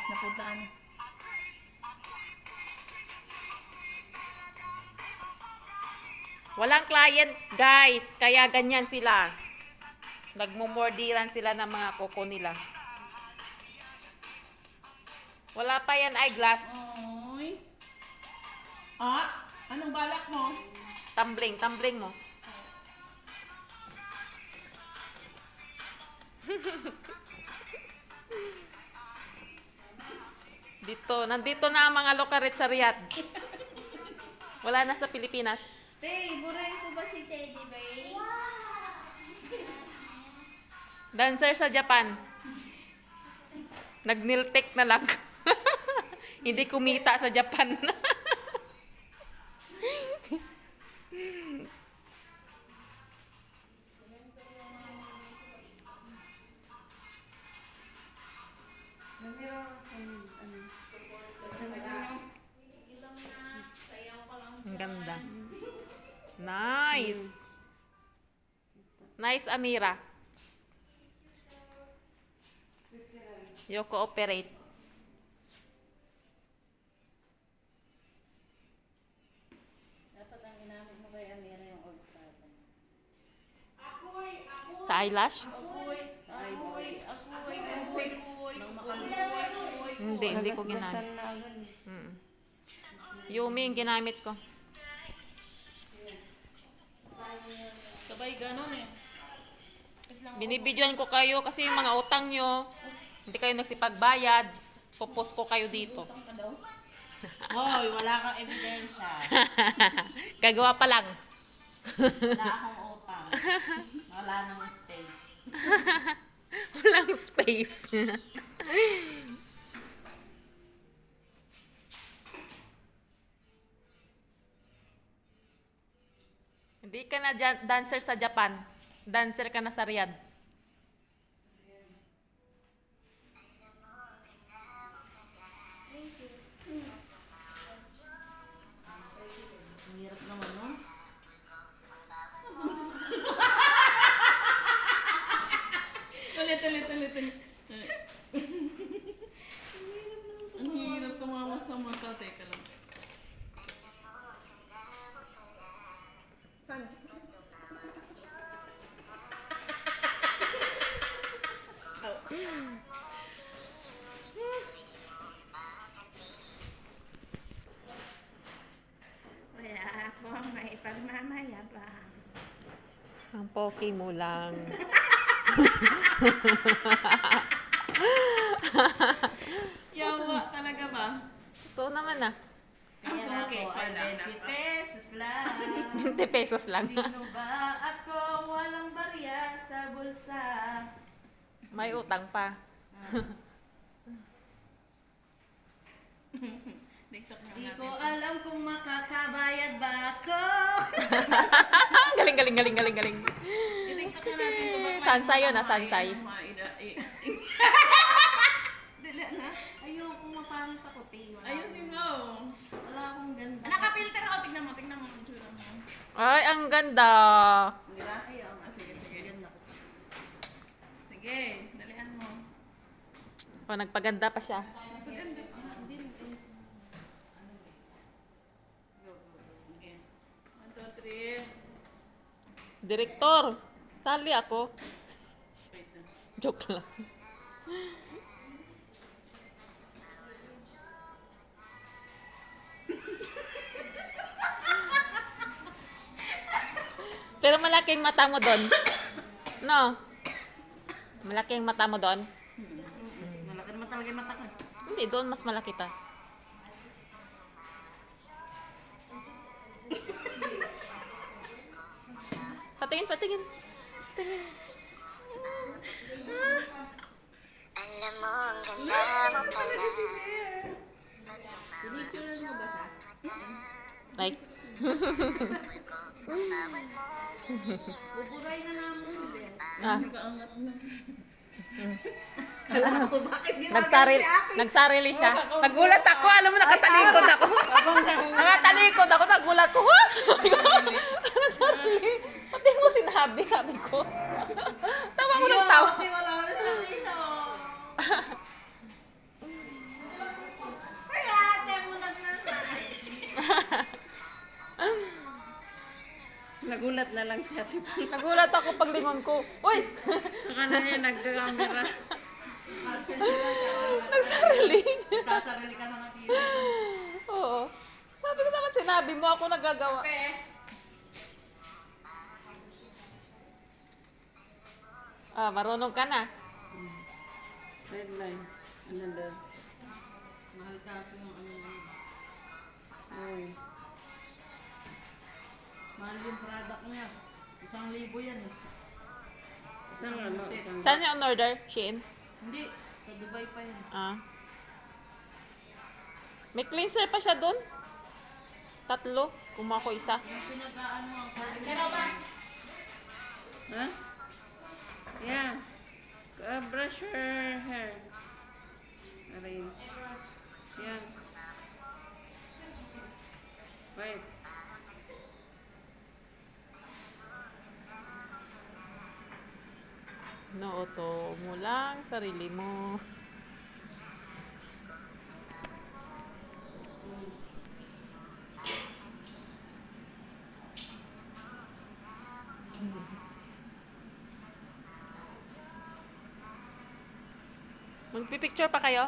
Alis na po daan. Walang client, guys. Kaya ganyan sila. Nagmumordiran sila ng mga kuko nila. Wala pa yan eyeglass. Oy. Ah, anong balak mo? Tumbling, tumbling mo. Dito, nandito na ang mga lokaret sa Riyadh. Wala na sa Pilipinas. Tay, burahin ko ba si Teddy Bear? Dancer sa Japan. Nagniltek na lang. Hindi kumita sa Japan. Nice, Amira. You cooperate. Dapat ang ginamit mo kay Amira yung old pattern. Sa eyelash? Ay, boy. Ako'y, ako'y, ako'y. Hindi, hindi ko ginamit. na agad. Mm. Yumi yung ginamit ko. Sabay ganon eh. Binibidyoan ko kayo kasi yung mga utang nyo, hindi kayo nagsipagbayad, pupos ko kayo dito. Hoy, wala kang ebidensya. Gagawa pa lang. Wala akong utang. Wala nang space. Walang space. Hindi ka na dancer sa Japan. Dancer ka na sa Riyadh. Ang poki mo lang. Yawa talaga ba? Ito naman ah. Kaya Ako, okay, ako ay wala na 20 pa. pesos lang. 20 pesos lang. Sino ba ako walang barya sa bulsa? May utang pa. Di ko alam kung makakabayad ba ako. galing, galing, galing, galing, galing. I-TikTok na natin ito. Bakla Sansay yung yun, ah, mga sansay. ano, mga ida- i- i- Dili na. Ayoko mapangit ako, Tay. Wala Ayusin akong- mo. Wala akong ganda. Nakapilter ako. Tignan mo, tignan mo. ang itsura mo. Ay, ang ganda. Di ba? Ayaw. Ah, sige, sige. Ganda ko. Sige, dalian mo. O, nagpaganda pa siya. Maganda. Hindi. Go, go, go. Okay. One, two, three. Direktor, sali ako. Joke lang. Pero malaki yung mata mo doon. No? Malaki yung mata mo doon? Malaki naman talaga yung mata ko. Hindi, doon mas malaki pa. Patingin, patingin. Patingin. Buburay na namin si Ben. ah, Nakaangat na. Alam ko bakit ginagawa nagsarili, siya. Nagulat ako, alam mo, nakatalikod ako. nakatalikod ako, nagulat ko. Ha? nagsarili. Pati mo sinabi, sabi ko. tawa ko ng tawa. Wala na sa Nagulat na lang si Ate Pang. Nagulat ako paglingon ko. Uy! Akala niya nagka-camera. Nagsarili. Sasarili ka na nga kilo. Oo. Sabi ko naman sinabi mo ako nagagawa. Ah, marunong ka na. Sideline. Ano daw? Mahal kaso yung ano niya. Isang libo yan. eh. Isang ano? Isang... Saan yung order? Shein? Hindi. Sa Dubai pa yun. Ah. May cleanser pa siya doon? Tatlo. Kumuha ko isa. Yung pinag-ano ang Pero ba? Ha? Yeah. Uh, brush your hair. Nooto mo lang sarili mo. Magpipicture pa kayo?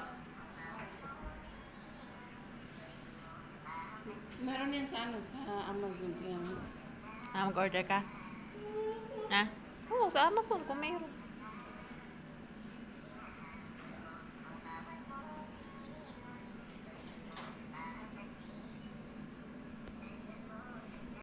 Meron yan sa ano, sa Amazon. Yan. Ah, mag-order ka? Ha? Oo, sa Amazon kung mayroon.